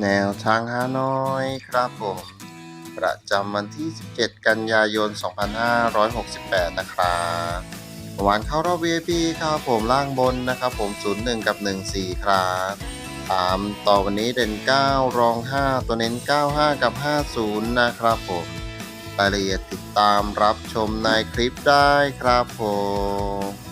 แนวทางฮานอยครับผม ประจำวันที่ 17 กันยายน 2568 นะครับวานเข้ารอบ VIP ครับผมล่างบนนะครับผม 01 กับ 14 ครับตามต่อวันนี้เด่น 9 รอง 5 ตัวเน้น 95 กับ 50 นะครับผมรายละเอียดติดตามรับชมในคลิปได้ครับผม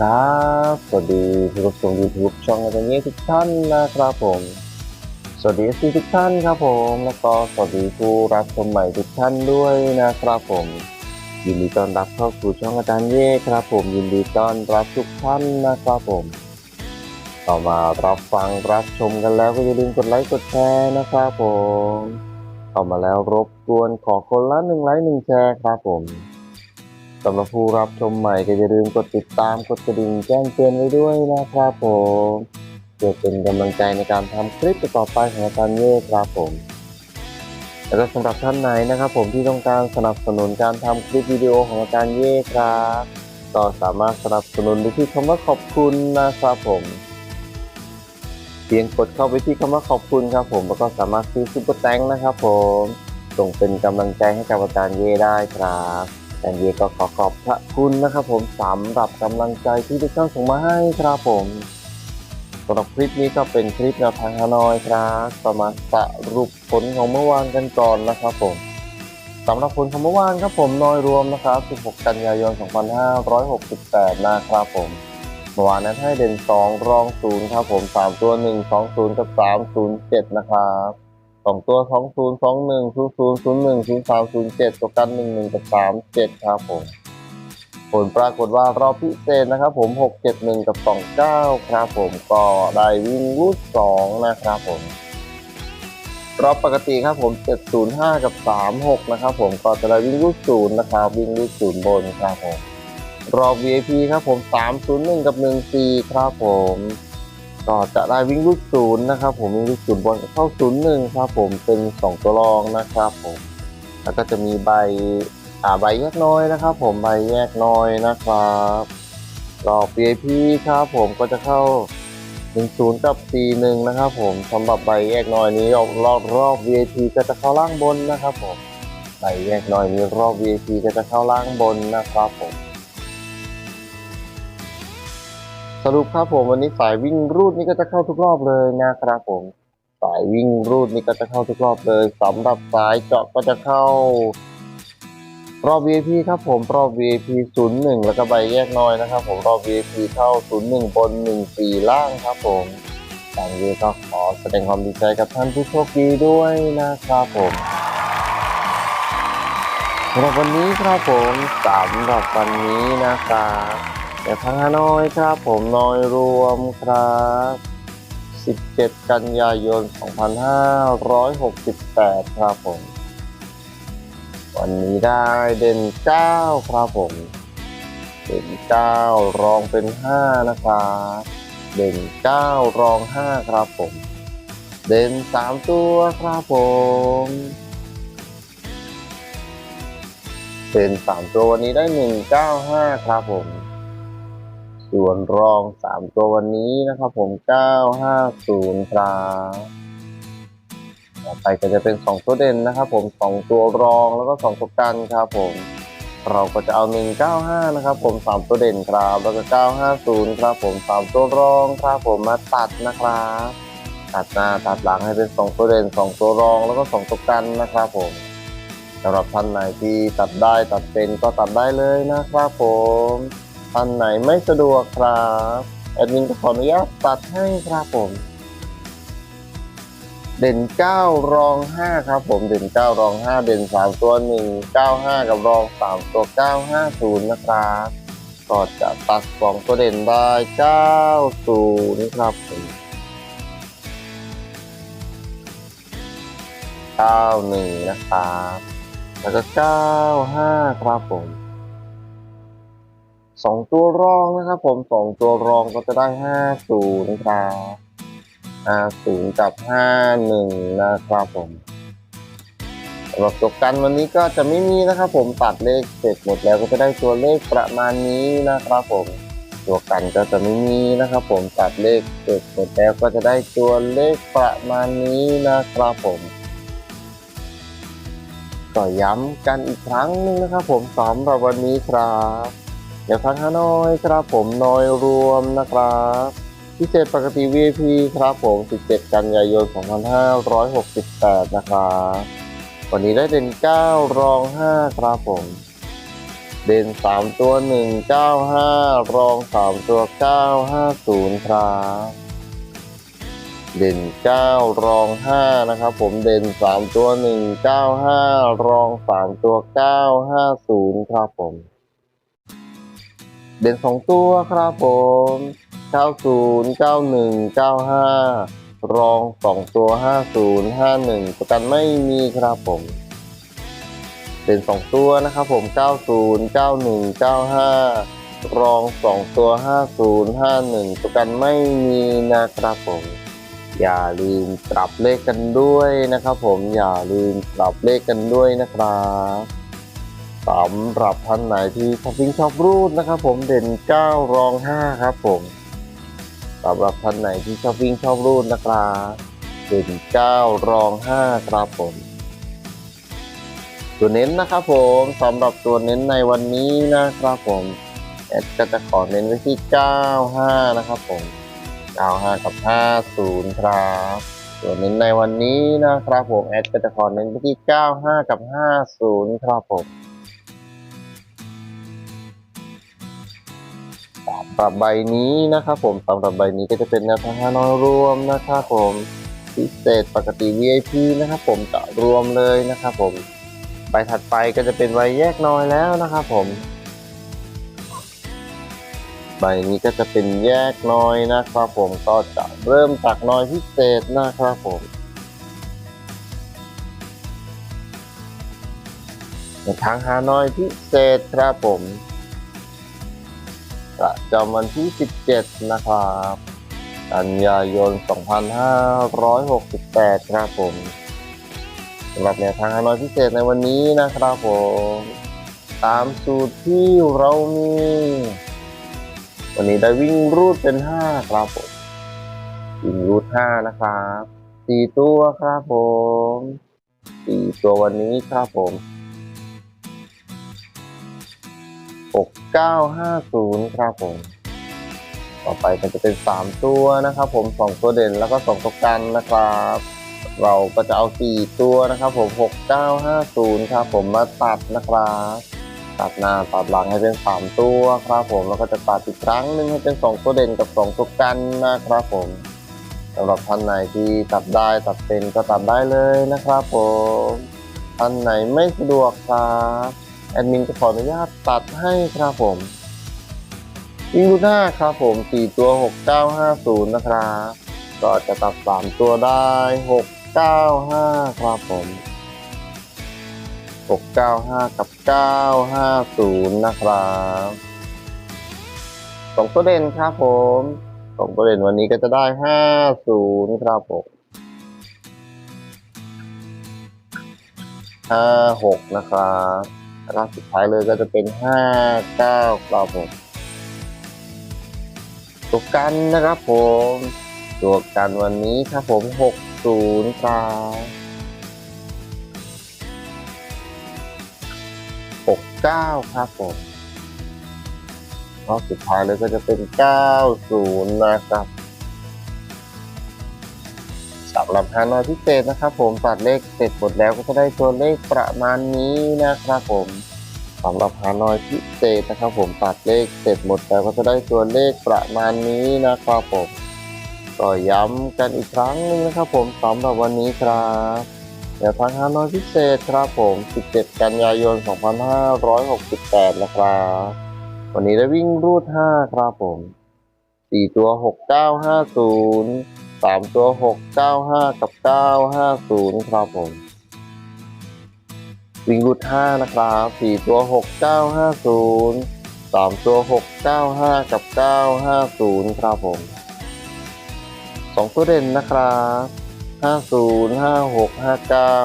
ครับ สวัสดีผู้รับชม YouTube ช่องอาจารย์เงี้ทุกท่านนะครับผม สวัสดีซีทุกท่านครับผม แล้วก็สวัสดีผู้รับชมใหม่ทุกท่านด้วยนะครับผม ยินดีต้อนรับเข้าสู่ช่องอาจารย์เย่ครับผม ยินดีต้อนรับทุกท่านนะครับผม ต่อมารับฟังรับชมกันแล้วก็อย่าลืมกดไลค์กดแชร์นะครับผมเข้ามาแล้วรบกวนขอคนละหนึ่งไลค์หนึ่งแชร์ครับผม สำหรับผู้รับชมใหม่ก็อย่าลืมกดติดตามกดกระดิ่งแจ้งเตือนไว้ด้วยนะครับผมเพื่อเป็นกำลังใจในการทำคลิปต่อไปของอาจารย์เย่ครับผมแล้วก็สำหรับท่านไหนนะครับผมที่ต้องการสนับสนุนการทำคลิปวิดีโอของอาจารย์เย่ครับก็สามารถสนับสนุนได้ที่คำว่าขอบคุณนะครับผมเพียงกดเข้าไปที่คำว่าขอบคุณครับผมแล้วก็สามารถซื้อซุปเปอร์แตงนะครับผมส่งเป็นกำลังใจให้กับอาจารย์เย่ได้ครับ แอนเยก็ขอขอบพระคุณนะครับผมสำหรับกำลังใจที่ทุกท่านส่งมาให้ครับผมสำหรับคลิปนี้ก็เป็นคลิปแนวทางฮานอยครับก็มาสรุปผลของเมื่อวานกันก่อนนะครับผมสำหรับผลของเมื่อวานครับผมนอยรวมนะครับ 16 กันยายน 2568 นะครับผม เมื่อวานนั้นให้เด่น 2 รอง 0 ครับผม 3 ตัว 1 2 0 กับ 307 นะครับ องตัวสองศูนย์สองหนึ่งศูนย์ศูนย์ศูนย์หนึ่งศูนย์สามศูนย์เจ็ดตัวกันหนึ่งหนึ่งกับสามเจ็ดครับผมผลปรากฏว่ารอบพิเศษนะครับผมหกเจ็ดหนึ่งกับสองเก้าครับผมก็ได้วิ่งรูดสองนะครับผมรอบปกติครับผมเจ็ดศูนย์ห้ากับสามหกนะครับผมก็จะได้วิ่งรูดศูนย์นะครับวิ่งรูดศูนย์บนครับผมรอบ VIP ครับผมสามศูนย์หนึ่งกับหนึ่งสี่ครับผม ก็จะได้วิ่งลูกศูนย์นะครับผมวิ่งลูกศูนย์บนกับเข้าศูนย์หนึ่งครับผมเป็น 2 ตัวรองนะครับผมแล้วก็จะมีใบอ่าใบแยกน้อยนะครับ ผมใบแยกน้อยนะครับรอบ VIP ครับผมก็จะเข้า 10 กับ 41 นะครับผมสำหรับใบแยกน้อยนี้รอบรอบรอบ VIP ก็จะเข้าล่างบนนะครับผมใบแยกน้อยนี้รอบ VIP ก็จะเข้าล่างบนนะครับผม สรุปครับผมวันนี้สายวิ่งรูดนี่ก็จะเข้าทุกรอบเลยนะครับผม สายวิ่งรูดนี่ก็จะเข้าทุกรอบเลยสำหรับสายเจาะก็จะเข้ารอบ VIP ครับผมรอบ VIP 01 แล้วก็ใบแยกน้อยนะครับ ผมรอบ VIP เข้า 01 บน 14 ล่างครับผมทางนี้ก็ขอแสดงความดีใจกับท่านผู้โชคดีด้วยนะครับผมสำหรับวันนี้ครับผมสำหรับวันนี้นะครับ แต่ทางฮานอยครับผมน้อยรวมครับ 17 กันยายน 2568 ครับผม วันนี้ได้เด่น 9 ครับผม เด่น 9 รองเป็น 5 นะครับเด่น 9 รอง 5 ครับผม เด่น 3 ตัวครับผมเด่น 3 ตัววันนี้ได้ 195 ครับผม ส่วนรอง3ตัววันนี้นะครับผม950ครับต่อไปก็จะเป็น2ตัวเด่นนะครับผม2ตัวรองแล้วก็2ตัวกันครับผมเราก็จะเอา 195 นะครับผมสามตัวเด่นครับ แล้วก็ 950 ครับผมสามตัวรองครับผมมาตัดนะครับ ตัดหน้าตัดหลังให้เป็นสองตัวเด่นสองตัวรองแล้วก็สองตัวกันนะครับผมสำหรับท่านไหนที่ตัดได้ตัดเป็นก็ตัดได้เลยนะครับผม ท่านไหนไม่สะดวกครับแอดมินก็ขออนุญาตตัดให้ครับผม เด่นเก้ารองห้าครับผมเด่นเก้ารองห้าเด่นสามตัวหนึ่งเก้าห้ากับรองสามตัวเก้าห้าศูนย์นะครับก็จะตัดสองตัวเด่นได้เก้าศูนย์ครับผมเก้าหนึ่งนะครับ แล้วก็เก้าห้าครับผม สองตัวรองนะครับผมสองตัวรองก็จะได้ห้าศูนย์ครับห้าศูนย์กับห้าหนึ่งนะครับผมสำหรับตัวกันวันนี้ก็จะไม่มีนะครับผมตัดเลขเสร็จหมดแล้วก็จะได้ตัวเลขประมาณนี้นะครับผมตัวกันก็จะไม่มีนะครับผมตัดเลขเสร็จหมดแล้วก็จะได้ตัวเลขประมาณนี้นะครับผมก็ย้ำกันอีกครั้งหนึงนะครับผมสำหรับวันนี้ครับ เดี๋ยวฟังฮานอยครับผมน้อยรวมนะครับ พิเศษปกติ VIP ครับผม 17 กันยายน 2568 นะครับ วันนี้ได้เด่น 9 รอง 5 ครับผม เด่น 3 ตัว 195 รอง 3 ตัว 950 ครับ เด่น 9 รอง 5 นะครับผม เด่น 3 ตัว 195 รอง 3 ตัว 950 ครับผม เด่น2ตัวครับผม90 91 95รอง2ตัว50 51ประกันไม่มีครับผมเป็น2ตัวนะครับผม90 91 95รอง2ตัว50 51ประกันไม่มีนะครับผมอย่าลืมปรับเลขกันด้วยนะครับผมอย่าลืมปรับเลขกันด้วยนะครับ สำหรับท่านไหนที่ชอบวิ่งชอบรูดนะครับ ผมเด่น 9 รอง 5 ครับผมสำหรับท่านไหนที่ชอบวิ่งชอบรูดนะครับเด่นเก้ารองห้าครับผมตัวเน้นนะครับผมสำหรับตัวเน้นในวันนี้นะครับผมแอดก็จะขอเน้นไว้ที่ 95 นะครับผม 95 กับ 50 ครับตัวเน้นในวันนี้นะครับผม แอดก็จะขอเน้นไปที่ 95 กับ 50 ครับผม หรับใบนี้นะครับผมสำหรับใบนี้ก็จะเป็นแนวทางฮานอยรวมนะครับผมพิเศษปกติ VIP นะครับผมจะรวมเลยนะครับผมใบถัดไปก็จะเป็นใบแยกน้อยแล้วนะครับผม ใบนี้ก็จะเป็นแยกน้อยนะครับผมก็จะเริ่มจากน้อยพิเศษนะครับผมทางฮานอยพิเศษครับผม ประจำวันที่ 17 นะครับกันยายน 2568 ครับผมสำหรับแนวทางฮานอยพิเศษในวันนี้นะครับผม ตามสูตรที่เรามี วันนี้ได้วิ่งรูดเป็น 5 ครับผม วิ่งรูด 5 นะครับ 4 ตัวครับผม 4 ตัววันนี้ครับผม 6950 ครับผม ต่อไปก็จะเป็น 3 ตัวนะครับผม 2 ตัวเด่นแล้วก็ 2 ตัวกันนะครับ เราก็จะเอา 4 ตัวนะครับผม 6950 ครับผมมาตัดนะครับตัดหน้าตัดหลังให้เป็น 3 ตัวครับผมแล้วก็จะตัดอีกครั้งหนึ่งให้เป็น 2 ตัวเด่นกับ 2 ตัวกันนะครับผมสำหรับท่านไหนที่ตัดได้ตัดเป็นก็ตัดได้เลยนะครับผมท่านไหนไม่สะดวกครับ แอดมินก็ขออนุญาตตัดให้ครับผมวิ่งรูหน้าครับผม 4 ตัว 6950 นะครับ ก็จะตัด 3 ตัวได้ 695 ครับผม 695 กับ 950 นะครับสองตัวเด่นครับผมสองตัวเด่นวันนี้ก็จะได้ 50 ครับผม 56 นะครับ แล้วก็สุดท้ายเลยก็จะเป็น 59ครับผมตัวกันนะครับผม ตัวกันวันนี้ครับผม 60ครับเก้าครับผมรอบสุดท้ายเลยก็จะเป็นเก้าศูนย์นะครับ หรับฮานอยพิเศษนะครับ ผมตัดเลขเสร็จหมดแล้วก็จะได้ตัวเลขประมาณนี้นะครับผมสำหรับฮานอยพิเศษนะครับ ผมตัดเลขเสร็จหมดแล้วก็จะได้ตัวเลขประมาณนี้นะครับผมก็ย้ำกันอีกครั้งหนึงนะครับ ผมสำหรับวันนี้ครับเดี๋ยวทางฮานอยพิเศษครับผม 17 กันยายน 2568 นะครับ วันนี้ได้วิ่งรูด 5 ครับผม 4 ตัว 6950 สามตัวหกเก้าห้ากับเก้าห้าศูนย์ครับผมวิงรูดห้านะครับสี่ตัวหกเก้าห้าศูนย์สามตัวหกเก้าห้ากับเก้าห้าศูนย์ครับผมสองตัวเด่นนะครับห้าศูนย์ห้าหกห้าเก้า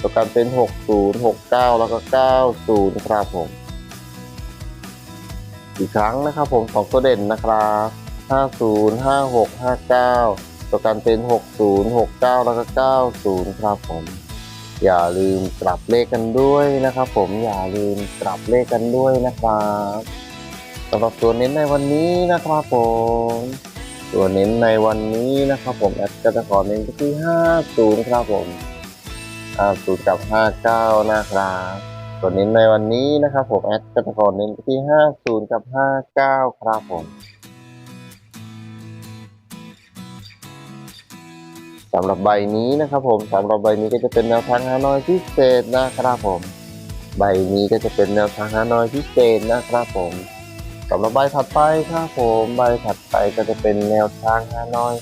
ตัวกันเป็นหกศูนย์หกเก้าแล้วก็เก้าศูนย์ครับผมอีกครั้งนะครับผมสองตัวเด่นนะครับห้าศูนย์ห้าหกห้าเก้า ตัวกันเป็น 60 69 แล้วก็ 90 ครับผม อย่าลืมกลับเลขกันด้วยนะครับ ผมอย่าลืมกลับเลขกันด้วยนะครับสำหรับตัวเน้นในวันนี้นะครับผมตัวเน้นในวันนี้นะครับผมแอดก็จะขอเน้นที่ 50 ครับผม 50 กับ 59 นะครับตัวเน้นในวันนี้นะครับผมแอดก็จะขอเน้นที่ 50 กับ 59 ครับผม สำหรับใบนี้นะครับผมสำหรับใบนี้ก็จะเป็นแนวทางฮานอยพิเศษนะครับผม ใบนี้ก็จะเป็นแนวทางฮานอยพิเศษนะครับผมสำหรับใบถัดไปครับผมใบถัดไปก็จะเป็นแนวทางฮานอย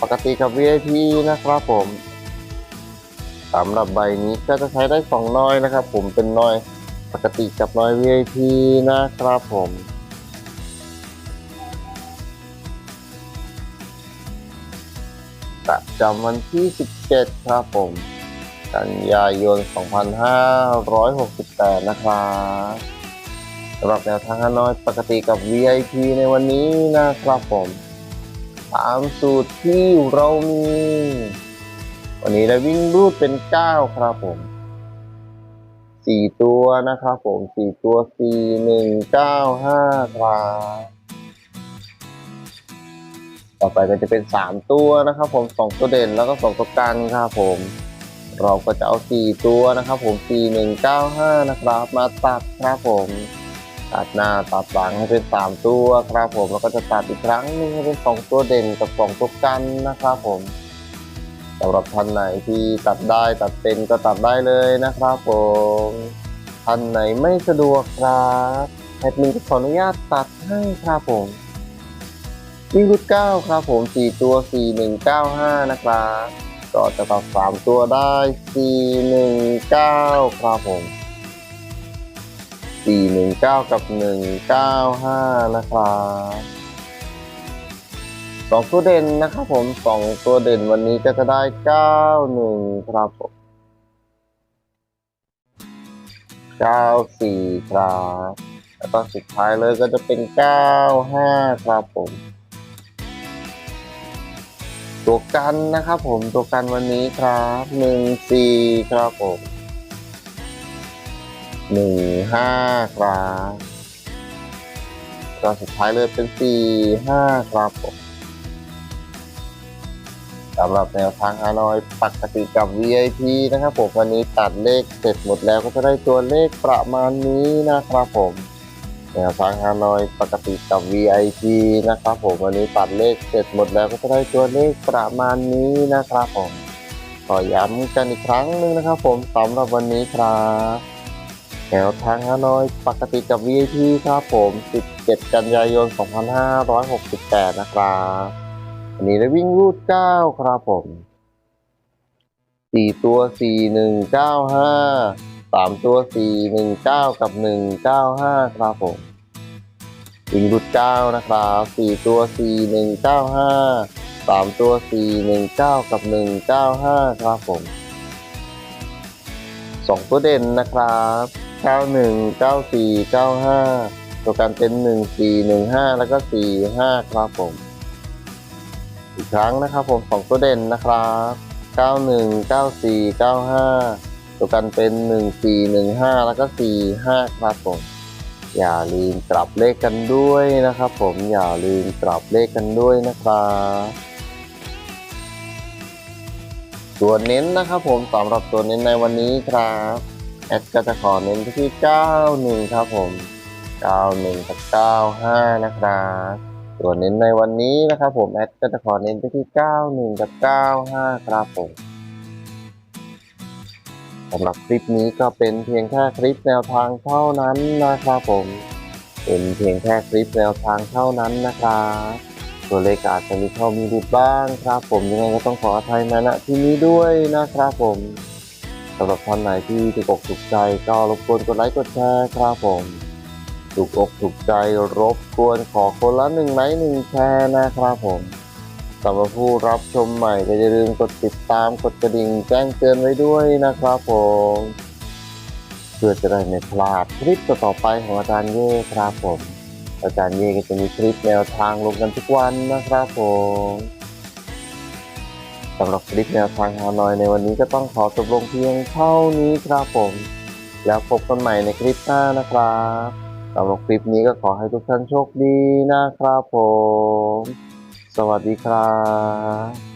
ปกติกับ VIP นะครับผมสำหรับใบนี้ก็จะใช้ได้สองน้อยนะครับ ผมเป็นน้อยปกติกับน้อย VIP นะครับผม จำวันที่ 17 ครับผม กันยายน 2568 นะครับสำหรับแนวทางฮานอยปกติกับ VIP ในวันนี้นะครับผมตามสูตรที่เรามี วันนี้ได้วิ่งรูดเป็น 9 ครับผม 4 ตัวนะครับผม 4 ตัว 4 1 9 5 ครับ ต่อไปก็จะเป็น 3 ตัวนะครับ ผม 2 ตัวเด่นแล้วก็ 2 ตัวกันครับผม เราก็จะเอา 4 ตัวนะครับ ผม 4 1 9 5 นะครับ มาตัดครับผม ตัดหน้าตัดหลังให้เป็น 3 ตัวครับผม แล้วก็จะตัดอีกครั้งหนึงให้เป็น 2 ตัวเด่นกับ 2 ตัวกันนะครับผมสำหรับท่านไหนที่ตัดได้ตัดเป็นก็ตัดได้เลยนะครับผมท่านไหนไม่สะดวกครับแอดมินขออนุญาตตัดให้ครับผม วิ่งรุดเก้าครับผม 4 ตัว 4 1 9 5 นะครับก็จะตัด3ตัวได้ 4 1 9 ครับผม 419 กับ 195 นะครับสองตัวเด่นนะครับผมสองตัวเด่นวันนี้ก็จะได้ 91 ครับผม 94 ครับ แล้วก็สุดท้ายเลยก็จะเป็น 95 ครับผม ตัวกันนะครับผมตัวกันวันนี้ครับ14ครับผมหนึ่งห้าครับก็สุดท้ายเลยเป็นสี่ห้าครับผมสำหรับแนวทางฮานอยปกติกับ VIP นะครับผมวันนี้ตัดเลขเสร็จหมดแล้วก็จะได้ตัวเลขประมาณนี้นะครับผม แนวทางฮานอยปกติกับ VIP นะครับผมวันนี้ตัดเลขเสร็จหมดแล้วก็จะได้ตัวเลขประมาณนี้นะครับผมขอย้ำกันอีกครั้งหนึงนะครับ ผมสำหรับวันนี้ครับแนวทางฮานอยปกติกับ VIP ครับผม 17 กันยายน 2568 นะครับวันนี้ได้วิ่งรูด 9 ครับผม 4 ตัว 4195 สามตัวสี่หนึ่งเก้ากับหนึ่งเก้าห้าครับผมอิงรุดเก้านะครับสี่ตัวสี่หนึ่งเก้าห้าสามตัวสี่หนึ่งเก้ากับหนึ่งเก้าห้าครับผมสองตัวเด่นนะครับเก้าหนึ่งเก้าสี่เก้าห้าตัวการเป็นหนึ่งสี่หนึ่งห้าแล้วก็สี่ห้าครับผมอีกครั้งนะครับผมสองตัวเด่นนะครับเก้าหนึ่งเก้าสี่เก้าห้า นึ่งสี่หนึ่งห้าแล้วก็สี่ห้าครับผม อย่าลืมกลับเลขกันด้วยนะครับผมอย่าลืมกลับเลขกันด้วยนะครับตัวเน้นนะครับผมสำหรับตัวเน้นในวันนี้ครับแอดก็จะขอเน้นที่ 91 ครับผม91กับ95 นะครับตัวเน้นในวันนี้นะครับผมแอดก็จะขอเน้นไปที่ 91 กับ 95 ครับผม สำหรับคลิปนี้ก็เป็นเพียงแค่คลิปแนวทางเท่านั้นนะครับผม เป็นเพียงแค่คลิปแนวทางเท่านั้นนะครับตัวเลขอาจจะมีเข้ามีดบ้างครับ ผมยังไงก็ต้องขออภัยมาณที่นี้ด้วยนะครับผมสำหรับท่านไหนที่ถูกอกถูกใจก็รบกวนกดไลค์กดแชร์ครับผมถูกอกถูกใจรบกวนขอคนละหนึ่งไลค์หนึ่งแชร์นะครับผม สำหรับผู้รับชมใหม่ก็อย่าลืมกดติดตามกดกระดิ่งแจ้งเตือนไว้ด้วยนะครับผม เพื่อจะได้ไม่พลาดคลิปต่อๆไปของอาจารย์เย่ครับผม อาจารย์เย่ก็จะมีคลิปแนวทางลงกันทุกวันนะครับผมสำหรับคลิปแนวทางฮานอยในวันนี้ก็ต้องขอจบลงเพียงเท่านี้ครับผม แล้วพบกันใหม่ในคลิปหน้านะครับสำหรับคลิปนี้ก็ขอให้ทุกท่านโชคดีนะครับผม สวัสดีครับ